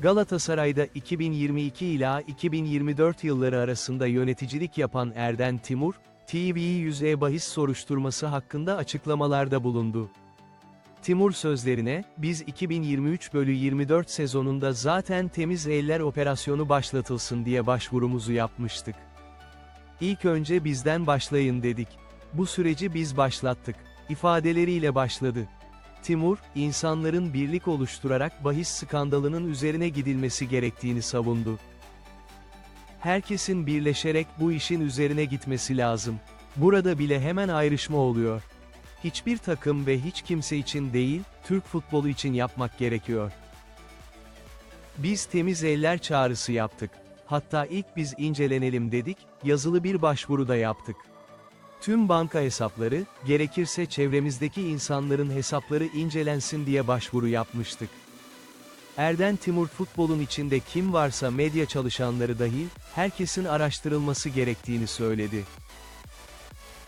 Galatasaray'da 2022 ila 2024 yılları arasında yöneticilik yapan Erden Timur, TV yüze bahis soruşturması hakkında açıklamalarda bulundu. Timur sözlerine, biz 2023 bölü 24 sezonunda zaten temiz eller operasyonu başlatılsın diye başvurumuzu yapmıştık. İlk önce bizden başlayın dedik. Bu süreci biz başlattık. ifadeleriyle başladı. Timur, insanların birlik oluşturarak bahis skandalının üzerine gidilmesi gerektiğini savundu. Herkesin birleşerek bu işin üzerine gitmesi lazım. Burada bile hemen ayrışma oluyor. Hiçbir takım ve hiç kimse için değil, Türk futbolu için yapmak gerekiyor. Biz temiz eller çağrısı yaptık. Hatta ilk biz incelenelim dedik, yazılı bir başvuru da yaptık. Tüm banka hesapları, gerekirse çevremizdeki insanların hesapları incelensin diye başvuru yapmıştık. Erden Timur futbolun içinde kim varsa medya çalışanları dahil, herkesin araştırılması gerektiğini söyledi.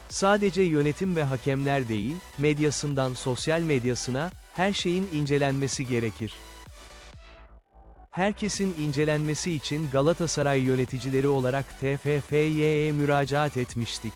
Sadece yönetim ve hakemler değil, medyasından sosyal medyasına, her şeyin incelenmesi gerekir. Herkesin incelenmesi için Galatasaray yöneticileri olarak TFF'ye müracaat etmiştik.